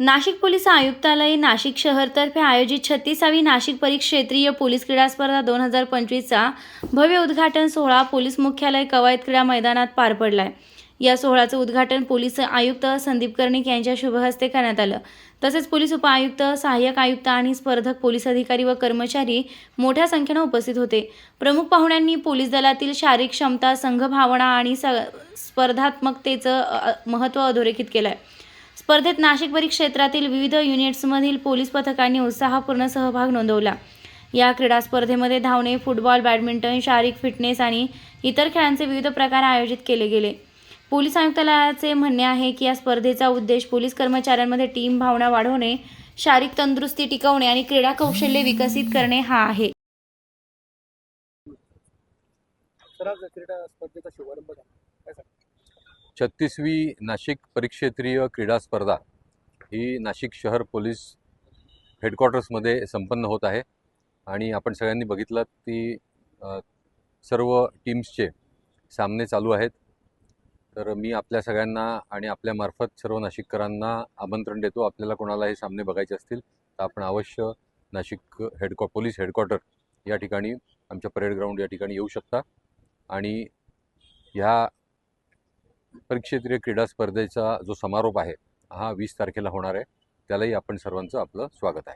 Nashik police आयुक्तालय नाशिक शहरतर्फे आयोजित छत्तीसावी Nashik परिक्षेत्रीय police क्रीडा स्पर्धा दोन हजार पंचवीसचा भव्य उद्घाटन सोहळा पोलीस मुख्यालय कवायत क्रीडा मैदानात पार पडलाय. या सोहळ्याचं उद्घाटन पोलीस आयुक्त संदीप कर्णिक यांच्या शुभहस्ते करण्यात आलं. तसेच पोलीस उपआयुक्त सहाय्यक आयुक्त आणि स्पर्धक पोलीस अधिकारी व कर्मचारी मोठ्या संख्येनं उपस्थित होते. प्रमुख पाहुण्यांनी पोलीस दलातील शारीरिक क्षमता संघभावना आणि स स्पर्धात्मकतेचं महत्त्व अधोरेखित केलं आहे स्पर्धेत नाशिक परिक्षेत्रातील विविध युनिट्समधील पोलीस पथकांनी उत्साहपूर्ण सहभाग नोंदवला. या क्रीडा स्पर्धेमध्ये धावणे फुटबॉल बॅडमिंटन शारीरिक फिटनेस आणि इतर खेळांचे विविध प्रकार आयोजित केले गेले. पोलीस आयुक्तालयाचे म्हणणे आहे की या स्पर्धेचा उद्देश पोलीस कर्मचाऱ्यांमध्ये टीम भावना वाढवणे शारीरिक तंदुरुस्ती टिकवणे आणि क्रीडा कौशल्य विकसित करणे हा आहे. आज क्रीडा स्पर्धेचा शुभारंभ झाला. छत्तीसवी नाशिक परिक्षेत्रीय क्रीडा स्पर्धा ही नाशिक शहर पोलीस हेडक्वार्टर्समध्ये संपन्न होत आहे. आणि आपण सगळ्यांनी बघितलं की सर्व टीम्सचे सामने चालू आहेत. तर मी आपल्या सगळ्यांना आणि आपल्यामार्फत सर्व नाशिककरांना आमंत्रण देतो. आपल्याला कोणाला हे सामने बघायचे असतील तर आपण अवश्य नाशिक हेडक्वा पोलीस हेडक्वार्टर या ठिकाणी आमच्या परेड ग्राउंड या ठिकाणी येऊ शकता. आणि ह्या परिक्षेत्रीय क्रीडा स्पर्धेचा जो समारोप आहे हा वीस तारखेला होणार आहे. त्यालाही आपण सर्वांचं आपलं स्वागत आहे.